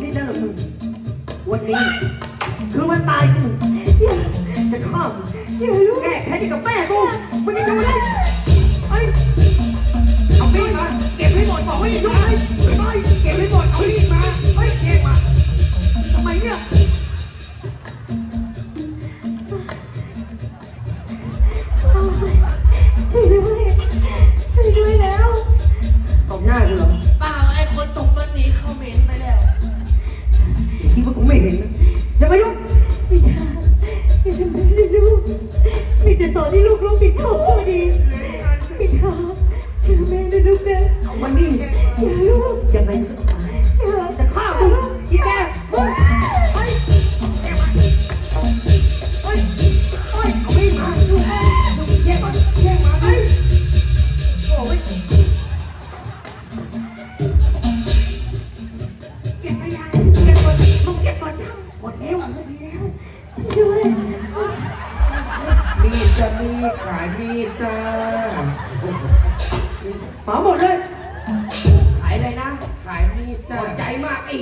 คิดแล้วเหรอมึงวันนี้ คือวันตายกูอย่าจะฆ่ามึงอย่าลูกแก้แค้นให้กับแม่กูมึงจะดูเลยเฮ้ยเอามีดมาเก็บให้หมดบอกว่าอย่ายุ่งเลยเฮ้ยเก็บให้หมดเอามีดมาเฮ้ยแยกมาทำไมเนี่ยโอ๊ยช่วยด้วยช่วยด้วยแล้วตบหน้ากูเหรอเปล่าไอ้ เห็นอย่ามายุ่งไม่ได้ไม่ทำได้เลยลูกมีแต่สอนให้ลูกรู้ผิดชอบชั่วดีไม่ท้าเชื่อแม่นะลูกนะ เอามานี่อย่าลูก อย่าไป จะมีขายมีดจ้าหมาหมดเลย ขายอะไรนะ ขายมีดจ้า ใจมากไอ้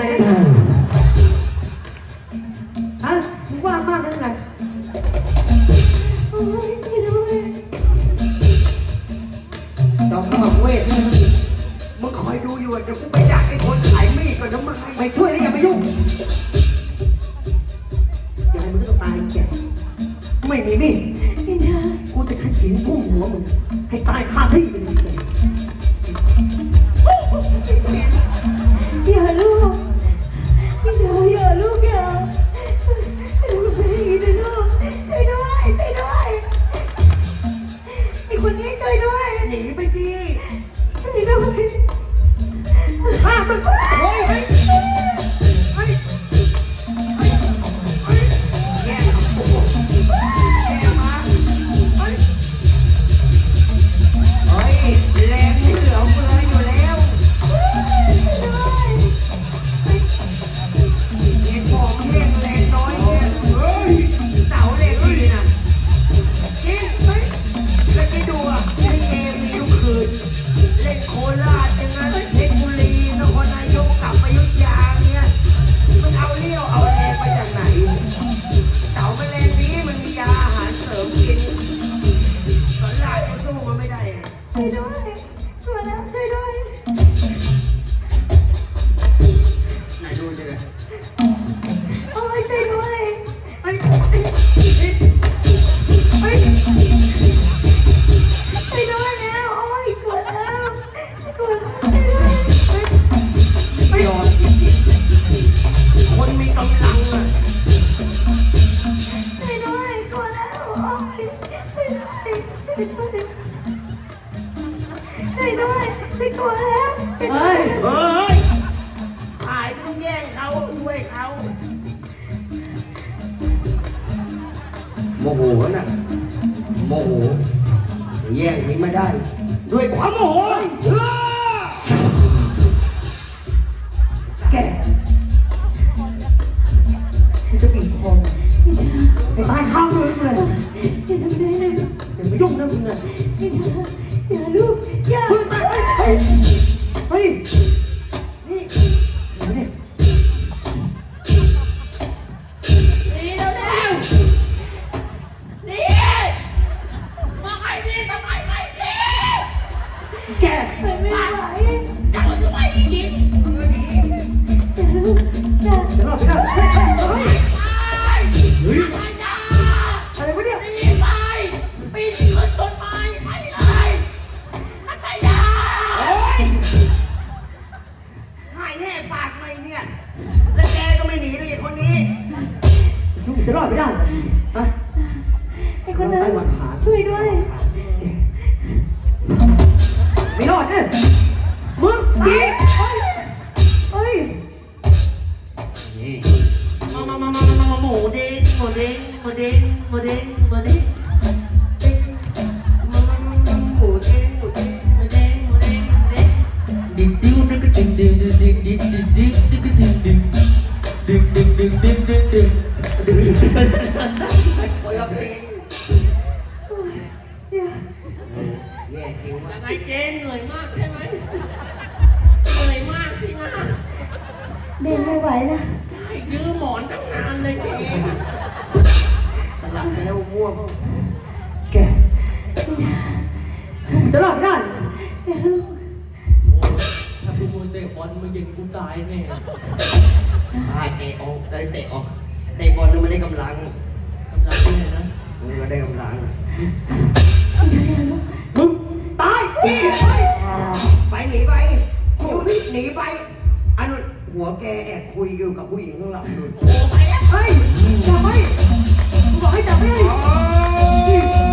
ไงฮะมึงว่างมากนั่นไงโอ้ยช่วยด้วยดอกขมับเวทนี่มันมึงคอยดูอยู่เดี๋ยวกูไปดักไอ้คนขายมีดก่อนทำไมไม่ช่วยแล้วอย่ามายุ่งยังไงมึงก็ต้องตายแกไม่มีมีดไม่ได้กูจะใช้หินทุ่มหัวมึงให้ตายคาที่ไปเลย Oh my god! ช่วยด้วยช่วยด้วยช่วยกลัวแล้ว เฮ้ย เฮ้ยขายไม่ต้องแย่งเขาช่วยเขาโมโหน่ะโมโหแย่งนี้ไม่ได้ ด้วยความโมโหเออ แกก็ไม่หนีเลยไอ้คนนี้ยุ่งจะรอดไม่ได้อะไอ้คนนั้นช่วยด้วย หมูเด้งหมูเด้งเด้งมันมันหมูเด้งหมูเด้งหมูเด้งหมูเด้งหมูเด้งดิ้งดิ้งดิ้งดิ้งดิ้งดิ้งดิ้งดิ้งดิ้งดิ้งดิ้งดิ้งดิ้งดิ้งดิ้งดิ้งดิ้งดิ้งโอ้ยเพลงแย่จริงมากยังไงเจนเหนื่อยมากใช่ไหมเหนื่อยมากสินะเดินไม่ไหวนะใช่ยื้อหมอนตั้งนานเลยเจน ไปแล้วง่วง แกผมจะหลับได้เดี๋ยวลูกถ้าพวกมึงเตะบอลมึงยิงกูตายแน่ตายเตะออกได้เตะออกเตะบอลนี่ไม่ได้กำลังกำลังแน่นะมึงก็ได้กำลังมึงตายจี้ไปหนีไปอยู่นี่หนีไป อันนั้หัวแกแอบคุยอยู่กับผู้หญิงข้างหลังอยู่โอ้ไป บอกให้จับไม่ได้